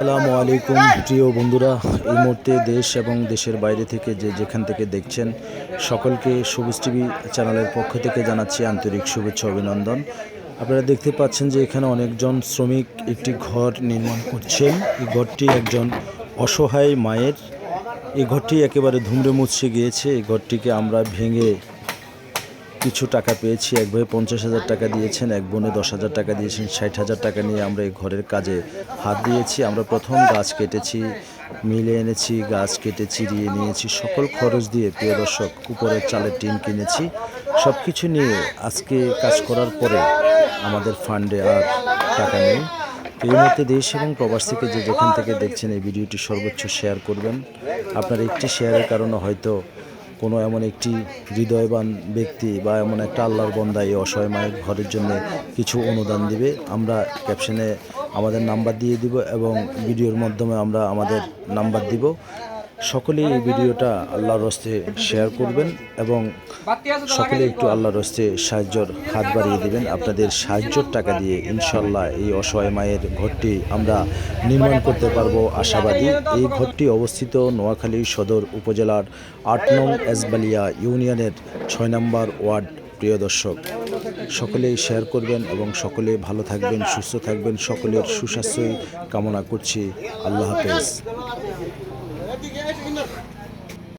আসসালামু আলাইকুম, প্রিয় বন্ধুরা। এই মুহূর্তে দেশ এবং দেশের বাইরে থেকে যে যেখান থেকে দেখছেন, সকলকে সবুজ টিভি চ্যানেলের পক্ষ থেকে জানাচ্ছি আন্তরিক শুভেচ্ছা, অভিনন্দন। আপনারা দেখতে পাচ্ছেন যে এখানে অনেকজন শ্রমিক একটি ঘর নির্মাণ করছেন। এই ঘরটি একজন অসহায় মায়ের। এই ঘরটি একেবারে ধুমড়ে মুচড়ে গিয়েছে। এই ঘরটিকে আমরা ভেঙে কিছু টাকা পেয়েছি, এক ভাই পঞ্চাশ হাজার টাকা দিয়েছেন, এক বোনে দশ হাজার টাকা দিয়েছেন, ষাট হাজার টাকা নিয়ে আমরা এই ঘরের কাজে হাত দিয়েছি। আমরা প্রথম গাছ কেটেছি, মিলে এনেছি, গাছ কেটে চিরিয়ে নিয়েছি, সকল খরচ দিয়ে প্রিয় দর্শক, উপরের চালের টিন কিনেছি। সব কিছু নিয়ে আজকে কাজ করার পরে আমাদের ফান্ডে আর টাকা নেই। এই মুহূর্তে দেশ এবং প্রবাস থেকে যে যেখান থেকে দেখছেন এই ভিডিওটি সর্বোচ্চ শেয়ার করবেন। আপনার একটি শেয়ারের কারণে হয়তো কোনো এমন একটি হৃদয়বান ব্যক্তি বা এমন একটা আল্লাহর বন্দা এই অসহায় মায়ের ঘরের জন্য কিছু অনুদান দিবে, আমরা ক্যাপশনে আমাদের নাম্বার দিয়ে দিব এবং ভিডিওর মাধ্যমে আমরা আমাদের নাম্বার দিব। সকলেই এই ভিডিওটা আল্লাহর হস্তে শেয়ার করবেন এবং সকলে একটু আল্লাহর হস্তে সাহায্যর হাত বাড়িয়ে দেবেন। আপনাদের সাহায্যর টাকা দিয়ে ইনশাল্লাহ এই অসহায় মায়ের ঘরটি আমরা নির্মাণ করতে পারব আশাবাদী। এই ঘরটি অবস্থিত নোয়াখালী সদর উপজেলার আট নং এসবালিয়া ইউনিয়নের ছয় নম্বর ওয়ার্ড। প্রিয় দর্শক, সকলেই শেয়ার করবেন এবং সকলে ভালো থাকবেন, সুস্থ থাকবেন। সকলের সুস্বাস্থ্যই কামনা করছি। আল্লাহ হাফেজ। Hadi gel Onur.